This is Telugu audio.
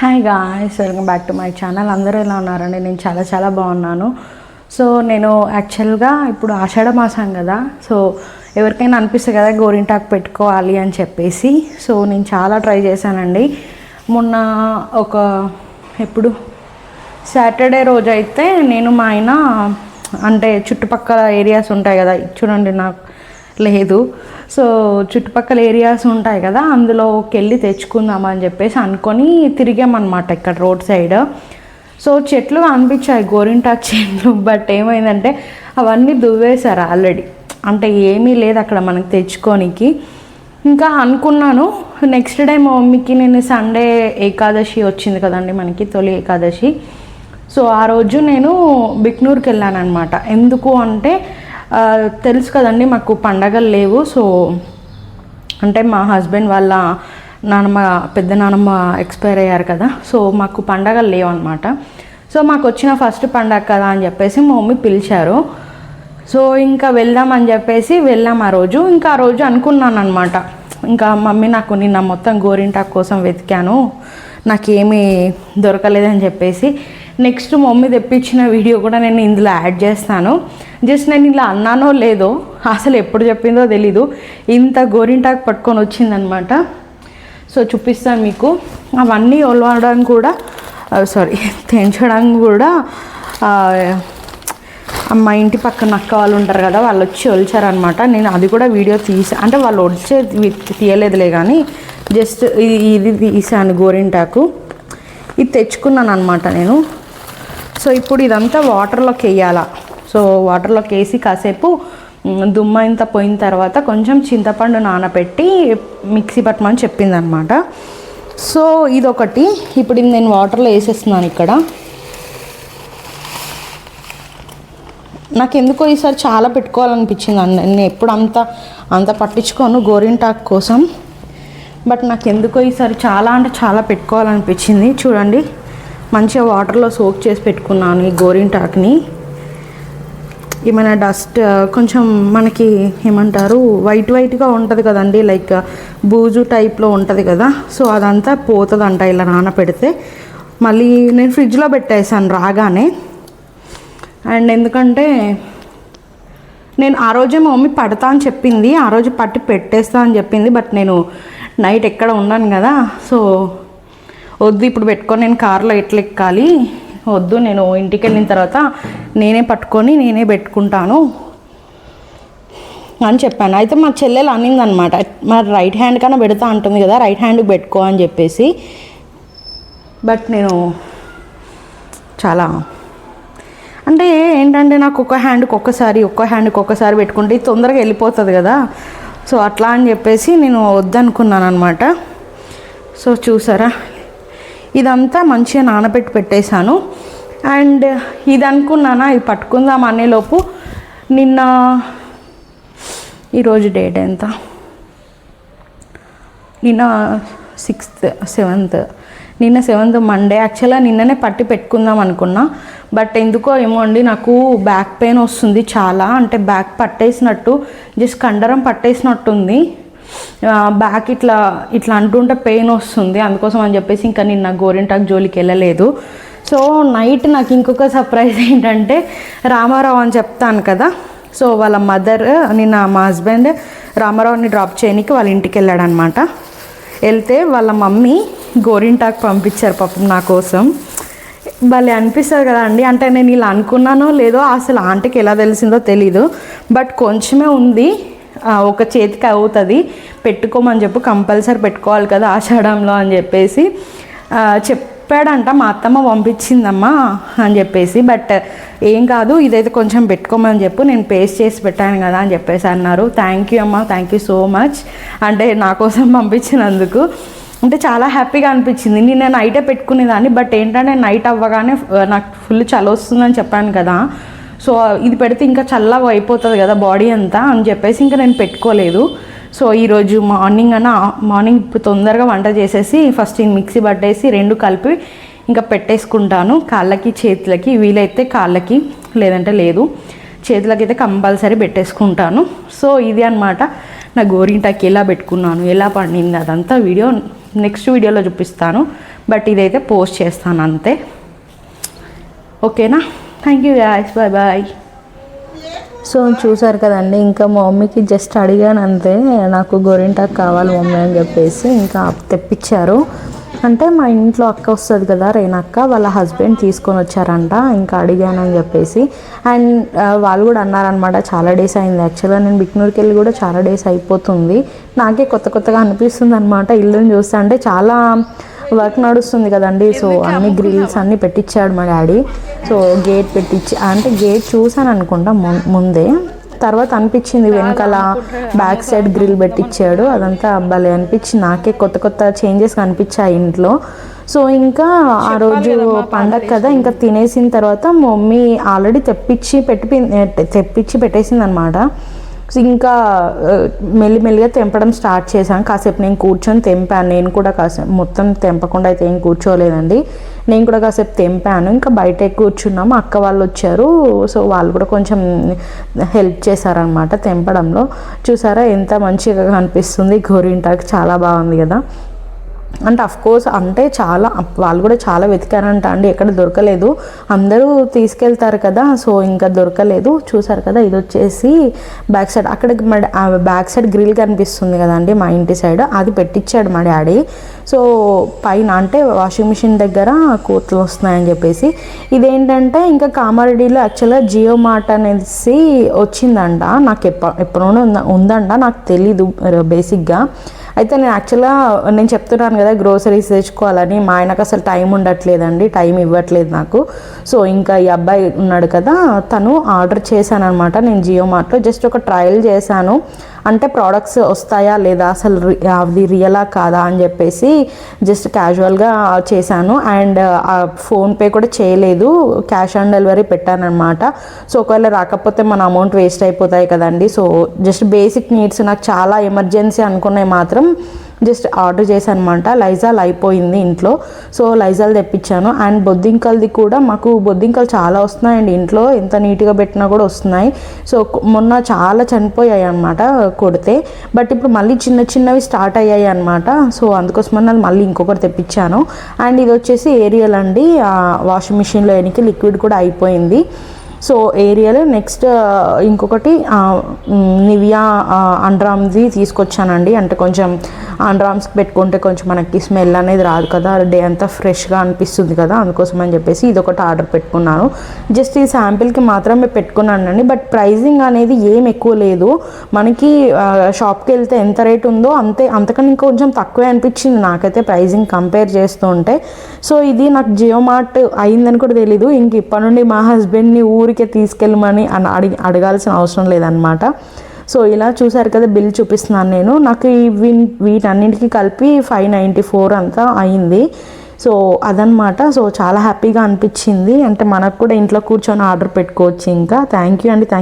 Hi guys welcome back to my channel అందరూ ఎలా ఉన్నారండి? నేను చాలా చాలా బాగున్నాను. సో నేను యాక్చువల్గా ఇప్పుడు ఆషాఢ మాసం కదా. సో ఎవరికైనా అనిపిస్తుంది కదా గోరింటాకు పెట్టుకోవాలి అని చెప్పేసి. సో నేను చాలా ట్రై చేశానండి. మొన్న ఒక ఎప్పుడు? సాటర్డే రోజు అయితే నేను మా ఆయన అంటే చుట్టుపక్కల ఏరియాస్ ఉంటాయి కదా. చూడండి నాకు లేదు. సో చుట్టుపక్కల ఏరియాస్ ఉంటాయి కదా అందులోకి వెళ్ళి తెచ్చుకుందాం అని చెప్పేసి అనుకొని తిరిగామన్నమాట ఇక్కడ రోడ్ సైడ్. సో చెట్లు అనిపించాయి గోరింటాకు చెట్లు బట్ ఏమైందంటే అవన్నీ దువ్వేశారు ఆల్రెడీ. అంటే ఏమీ లేదు అక్కడ మనకు తెచ్చుకోనికి. ఇంకా అనుకున్నాను నెక్స్ట్ డే మా మమ్మీకి నేను సండే ఏకాదశి వచ్చింది కదండి మనకి తొలి ఏకాదశి. సో ఆ రోజు నేను బిక్నూర్కి వెళ్ళాను అనమాట ఎందుకు అంటే తెలుసు కదండి మాకు పండగలు లేవు. సో అంటే మా హస్బెండ్ వాళ్ళ నానమ్మ పెద్ద నానమ్మ ఎక్స్పైర్ అయ్యారు కదా. సో మాకు పండగలు లేవు అనమాట సో మాకు వచ్చిన ఫస్ట్ పండగ కదా అని చెప్పేసి మా మమ్మీ పిలిచారు. సో ఇంకా వెళ్దాం అని చెప్పేసి వెళ్ళాం ఆ రోజు. ఇంకా ఆ రోజు అనుకున్నాను అనమాట ఇంకా మమ్మీ నాకు నిన్న మొత్తం గోరింటాకు కోసం వెతికాను. నాకేమీ దొరకలేదని చెప్పేసి. నెక్స్ట్ మమ్మీ తెప్పించిన వీడియో కూడా నేను ఇందులో యాడ్ చేస్తాను. జస్ట్ నేను ఇలా అన్నానో లేదో అసలు ఎప్పుడు చెప్పిందో తెలీదు. ఇంత గోరింటాకు పట్టుకొని వచ్చిందనమాట. సో చూపిస్తాను మీకు. అవన్నీ ఒలవడం కూడా సారీ తెంచడం కూడా మా ఇంటి పక్కన అక్క వాళ్ళు ఉంటారు కదా వాళ్ళు వచ్చి ఒలిచారనమాట. నేను అది కూడా వీడియో తీసా అంటే వాళ్ళు వచ్చే తీయలేదులే కానీ జస్ట్ ఇది ఇది తీసాను గోరింటాకు. ఇది తెచ్చుకున్నాను అనమాట నేను. సో ఇప్పుడు ఇదంతా వాటర్లోకి వేయాలా? సో వాటర్లోకి వేసి కాసేపు మ్, పోయిన తర్వాత కొంచెం చింతపండు నానబెట్టి మిక్సీ పట్టమని చెప్పిందనమాట. సో ఇదొకటి. ఇప్పుడు నేను వాటర్లో వేసేస్తున్నాను ఇక్కడ. నాకు ఎందుకో ఈసారి చాలా పెట్టుకోవాలనిపించింది. అన్న నేను ఎప్పుడు అంత అంత పట్టించుకోను గోరింటాకు కోసం. బట్ నాకు ఎందుకో ఈసారి చాలా అంటే చాలా పెట్టుకోవాలనిపించింది. చూడండి మంచిగా వాటర్లో సోక్ చేసి పెట్టుకున్నాను ఈ గోరింటాకుని. ఏమైనా డస్ట్ కొంచెం మనకి ఏమంటారు వైట్ వైట్గా ఉంటుంది కదండి లైక్ బూజు టైప్లో ఉంటుంది కదా సో అదంతా పోతుందంట ఇలా నానపెడితే. మళ్ళీ నేను ఫ్రిడ్జ్లో పెట్టేసాను రాగానే. అండ్ ఎందుకంటే నేను ఆ రోజే మా మమ్మీ పడతా అని చెప్పింది ఆ రోజు పట్టి పెట్టేస్తా అని చెప్పింది బట్ నేను నైట్ ఎక్కడ ఉన్నాను కదా సో వద్దు ఇప్పుడు పెట్టుకొని నేను కార్లో ఎట్లా ఎక్కాలి వద్దు నేను ఇంటికి వెళ్ళిన తర్వాత నేనే పట్టుకొని నేనే పెట్టుకుంటాను అని చెప్పాను. అయితే మా చెల్లెలు అనిందనమాట మరి రైట్ హ్యాండ్ కన్నా పెడతా అంటుంది కదా రైట్ హ్యాండ్కి పెట్టుకో అని చెప్పేసి. బట్ నేను చాలా అంటే ఏంటంటే నాకు ఒక హ్యాండ్కి ఒక్కసారి ఒక్క హ్యాండ్కి ఒక్కసారి పెట్టుకుంటే తొందరగా వెళ్ళిపోతుంది కదా. సో అట్లా అని చెప్పేసి నేను వద్దనుకున్నాను అనమాట సో చూసారా ఇదంతా మంచిగా నానబెట్టి పెట్టేశాను. అండ్ ఇది అనుకున్నానా ఇది పట్టుకుందాం అనేలోపు నిన్న ఈరోజు డేట్ ఎంత? నిన్న సిక్స్త్ సెవెంత్. నిన్న సెవెంత్ మండే. యాక్చువల్గా నిన్ననే పట్టి పెట్టుకుందాం అనుకున్నా. బట్ ఎందుకో ఏమో అండి నాకు బ్యాక్ పెయిన్ వస్తుంది చాలా. అంటే బ్యాక్ పట్టేసినట్టు జస్ట్ కండరం పట్టేసినట్టుంది. బ్యాక్ ఇట్లా ఇట్లా అంటుంటే పెయిన్ వస్తుంది. అందుకోసం అని చెప్పేసి ఇంకా నిన్న గోరింటాకు జోలికి వెళ్ళలేదు. సో నైట్ నాకు ఇంకొక సర్ప్రైజ్ ఏంటంటే రామారావు అని చెప్తాను కదా. సో వాళ్ళ మదర్ నిన్న మా హస్బెండ్ రామారావుని డ్రాప్ చేయడానికి వాళ్ళ ఇంటికి వెళ్ళాడనమాట. వెళ్తే వాళ్ళ మమ్మీ గోరింటాకు పంపించారు పాపం నా కోసం. భలే అనిపిస్తుంది కదా అండి. అంటే నేను ఇలా అనుకున్నానో లేదో అసలు ఆంటీకి ఎలా తెలిసిందో తెలీదు. బట్ కొంచెమే ఉంది. ఒక చేతికి అవుతుంది. పెట్టుకోమని చెప్పు కంపల్సరీ పెట్టుకోవాలి కదా ఆషాఢంలో అని చెప్పేసి. చెప్పాడంట మా అత్తమ్మ పంపించిందమ్మా అని చెప్పేసి. బట్ ఏం కాదు ఇదైతే కొంచెం పెట్టుకోమని చెప్పు నేను పేస్ట్ చేసి పెట్టాను కదా అని చెప్పేసి అన్నారు. థ్యాంక్ యూ అమ్మా థ్యాంక్ యూ సో మచ్ అంటే నా కోసం పంపించినందుకు. అంటే చాలా హ్యాపీగా అనిపించింది. నేను నైటే పెట్టుకునేదాన్ని బట్ ఏంటంటే నైట్ అవ్వగానే నాకు ఫుల్ చలి వస్తుందని చెప్పాను కదా. సో ఇది పెడితే ఇంకా చల్లగా అయిపోతుంది కదా బాడీ అంతా అని చెప్పేసి ఇంకా నేను పెట్టుకోలేదు. సో ఈరోజు మార్నింగ్ అన్న మార్నింగ్ ఇప్పుడు తొందరగా వంట చేసేసి ఫస్ట్ మిక్సీ పట్టేసి రెండు కలిపి ఇంకా పెట్టేసుకుంటాను. కాళ్ళకి చేతులకి వీలైతే కాళ్ళకి లేదంటే లేదు. చేతులకి అయితే కంపల్సరీ పెట్టేసుకుంటాను. సో ఇది అన్నమాట నా గోరింటాకి ఎలా పెట్టుకున్నాను ఎలా పండింది అదంతా వీడియో నెక్స్ట్ వీడియోలో చూపిస్తాను. బట్ ఇదైతే పోస్ట్ చేస్తాను అంతే. ఓకేనా? Thank you guys bye bye so చూసారు కదండి ఇంకా మా మమ్మీకి జస్ట్ అడిగాను అంతే నాకు గోరింటాకు కావాలి మమ్మీ అని చెప్పేసి ఇంకా తెప్పించారు. అంటే మా ఇంట్లో అక్క వస్తుంది కదా రేణక్క వాళ్ళ హస్బెండ్ తీసుకొని వచ్చారంట ఇంకా అడిగాను అని చెప్పేసి. అండ్ వాళ్ళు కూడా అన్నారనమాట చాలా డేస్ అయింది. యాక్చువల్గా నేను బిక్నూర్కి వెళ్ళి కూడా చాలా డేస్ అయిపోతుంది. నాకే కొత్త కొత్తగా అనిపిస్తుంది అనమాట ఇల్లుని చూస్తే. అంటే చాలా వర్క్ నడుస్తుంది కదండి. సో అన్ని గ్రిల్స్ అన్ని పెట్టించాడు మా డాడీ. సో గేట్ పెట్టించి అంటే గేట్ చూసాను అనుకుంటా ముందే. తర్వాత అనిపించింది వెనకాల బ్యాక్ సైడ్ గ్రిల్ పెట్టించాడు అదంతా భలే అనిపించింది నాకే కొత్త కొత్త చేంజెస్ కనిపించాయి ఇంట్లో. సో ఇంకా ఆ రోజు పండగ కదా ఇంకా తినేసిన తర్వాత మమ్మీ ఆల్రెడీ తెప్పించి పెట్టి తెప్పించి పెట్టేసింది అనమాట ఇంకా మెల్లిమెల్లిగా తెంపడం స్టార్ట్ చేశాను. కాసేపు నేను కూర్చొని తెంపాను. నేను కూడా కాసేపు మొత్తం తెంపకుండా అయితే ఏం కూర్చోలేదండి. నేను కూడా కాసేపు తెంపాను. ఇంకా బయట కూర్చున్నాము. అక్క వాళ్ళు వచ్చారు. సో వాళ్ళు కూడా కొంచెం హెల్ప్ చేశారనమాట తెంపడంలో. చూసారా ఎంత మంచిగా కనిపిస్తుంది. గోరింటాకు చాలా బాగుంది కదా. అంటే అఫ్ కోర్స్ అంటే చాలా వాళ్ళు కూడా చాలా వెతికారంట అండి ఎక్కడ దొరకలేదు. అందరూ తీసుకెళ్తారు కదా సో ఇంకా దొరకలేదు. చూసారు కదా ఇది వచ్చేసి బ్యాక్ సైడ్ అక్కడ బ్యాక్ సైడ్ గ్రిల్ కనిపిస్తుంది కదండి మా ఇంటి సైడ్ అది పెట్టించాడు మా డాడీ. సో పైన అంటే వాషింగ్ మిషన్ దగ్గర కోతలు వస్తున్నాయని చెప్పేసి. ఇదేంటంటే ఇంకా కామారెడ్డిలో యాక్చువల్గా జియో మార్ట్ అనేసి వచ్చిందంట. నాకు ఎప్ప ఎప్పుడో ఉందంట నాకు తెలీదు బేసిక్గా. అయితే నేను యాక్చువల్గా నేను చెప్తున్నాను కదా గ్రోసరీస్ తెచ్చుకోవాలని. మా ఆయనకు అసలు టైం ఉండట్లేదండి. టైం ఇవ్వట్లేదు నాకు. సో ఇంకా ఈ అబ్బాయి ఉన్నాడు కదా తను ఆర్డర్ చేశాను అనమాట నేను జియో మార్ట్లో జస్ట్ ఒక ట్రయల్ చేశాను. అంటే ప్రోడక్ట్స్ వస్తాయా లేదా? అసలు అది అవి రియలా కాదా అని చెప్పేసి జస్ట్ క్యాజువల్గా చేశాను. అండ్ uh, ఆ ఫోన్పే కూడా చేయలేదు. క్యాష్ ఆన్ డెలివరీ పెట్టానమాట సో ఒకవేళ రాకపోతే మన అమౌంట్ వేస్ట్ అయిపోతాయి కదండి. సో జస్ట్ బేసిక్ నీడ్స్ నాకు చాలా ఎమర్జెన్సీ అనుకున్నాయి మాత్రం. జస్ట్ ఆర్డర్ చేశాను అనమాట లైజాల్ అయిపోయింది ఇంట్లో. సో లైజాల్ తెప్పించాను. అండ్ బొద్దింకల్ది కూడా మాకు బొద్దింకలు చాలా వస్తున్నాయండి ఇంట్లో. ఎంత నీట్గా పెట్టినా కూడా వస్తున్నాయి. సో మొన్న చాలా చనిపోయాయి అనమాట కొడితే. బట్ ఇప్పుడు మళ్ళీ చిన్న చిన్నవి స్టార్ట్ అయ్యాయి అనమాట సో అందుకోసమని అది మళ్ళీ ఇంకొకటి తెప్పించాను. అండ్ ఇది వచ్చేసి ఏరియల్ అండి. వాషింగ్ మిషన్లో ఎనికి లిక్విడ్ కూడా అయిపోయింది. సో ఏరియల్ నెక్స్ట్ ఇంకొకటి నివియా అండ్రామ్ది తీసుకొచ్చానండి. అంటే కొంచెం అండ్రామ్స్కి పెట్టుకుంటే కొంచెం మనకి స్మెల్ అనేది రాదు కదా. డే అంతా ఫ్రెష్గా అనిపిస్తుంది కదా అందుకోసం అని చెప్పేసి ఇది ఒకటి ఆర్డర్ పెట్టుకున్నాను. జస్ట్ ఈ శాంపిల్కి మాత్రమే పెట్టుకున్నానండి. బట్ ప్రైజింగ్ అనేది ఏం ఎక్కువ లేదు. మనకి షాప్కి వెళ్తే ఎంత రేట్ ఉందో అంతే అంతకన్నా ఇంకొంచెం తక్కువే అనిపించింది నాకైతే ప్రైజింగ్ కంపేర్ చేస్తూ ఉంటే. సో ఇది నాకు జియో మార్ట్ అయిందని కూడా తెలీదు. ఇంక ఇప్పటి నుండి మా హస్బెండ్ని ఊరికే తీసుకెళ్ళమని అని అడిగి అడగాల్సిన అవసరం లేదనమాట సో ఇలా చూసారు కదా బిల్ చూపిస్తున్నాను నేను. నాకు ఈ వీటన్నింటికి కలిపి ఫైవ్ నైంటీ ఫోర్ అంతా అయింది. సో అదనమాట సో చాలా హ్యాపీగా అనిపించింది. అంటే మనకు కూడా ఇంట్లో కూర్చొని ఆర్డర్ పెట్టుకోవచ్చు ఇంకా. థ్యాంక్ యూ అండి. థ్యాంక్